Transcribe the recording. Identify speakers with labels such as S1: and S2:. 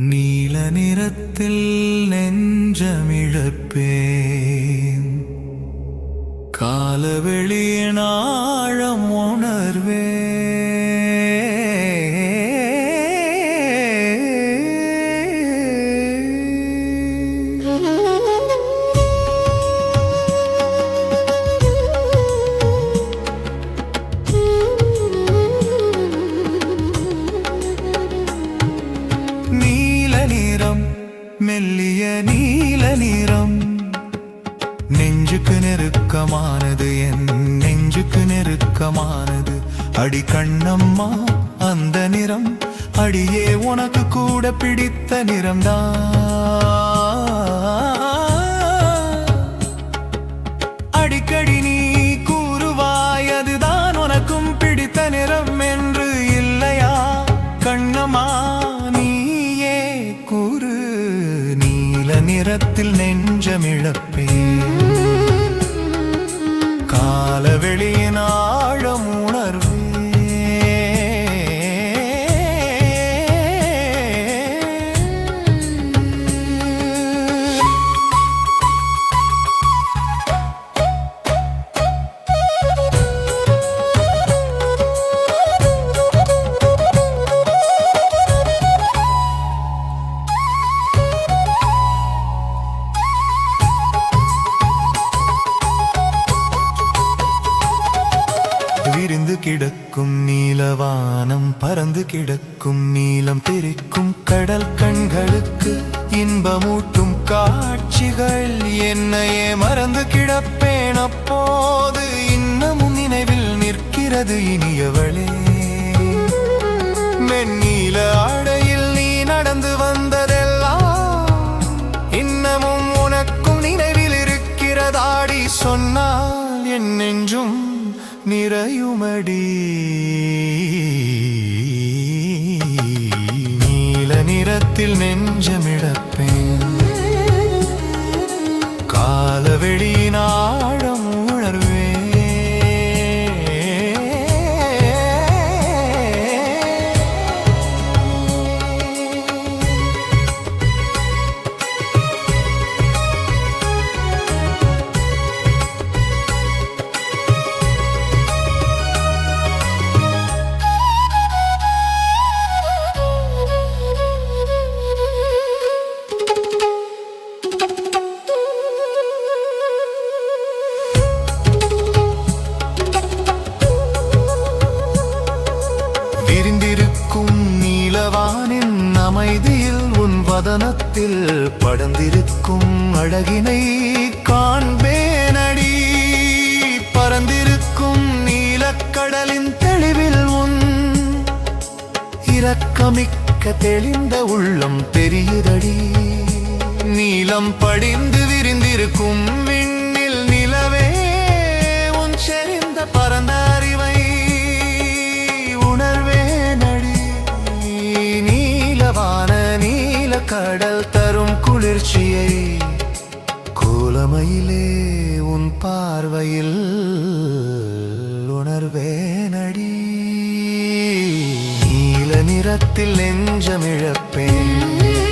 S1: நீல நிறத்தில் நெஞ்சமிழப்பேன். காலவெளியின் ஆழம் உணர்வே நிறம் மெல்லிய நீல நிறம். நெஞ்சுக்கு நெருக்கமானது என் நெஞ்சுக்கு நெருக்கமானது. அடி கண்ணம்மா அந்த நிறம் அடியே உனக்கு கூட பிடித்த நிறம்தான் அடிக்கடி நேரத்தில் நெஞ்சமிழப்பே காலவெளியினால் விரிந்து கிடக்கும் நீலவானம் பறந்து கிடக்கும் நீலம் தெரிக்கும் கடல் கண்களுக்கு இன்பமூட்டும் காட்சிகள். என்னையே மறந்து கிடப்பேன் அப்போது இன்னமும் நினைவில் நிற்கிறது இனியவளே. மென்னீல ஆடையில் நீ நடந்து வந்ததெல்லாம் இன்னமும் உனக்கும் நினைவில் இருக்கிறதாடி. சொன்னால் என் நெஞ்சும் நிறையுமடி. நீல நிறத்தில் நெஞ்சமிழப்பேன் அமைதியில் உன் வதனத்தில் படர்ந்திருக்கும் அழகினை காண்பேனடி. பறந்திருக்கும் நீலக்கடலின் தெளிவில் உன் இரக்கமிக்க தெளிந்த உள்ளம் தெரியுதடி. நீலம் படிந்து விரிந்திருக்கும் விண்ணில் கடல் தரும் குளிர்ச்சியை கோலமையிலே உன் பார்வையில் உணர்வேனடி. நீல நிறத்தில் நெஞ்சமிழப்பேன்.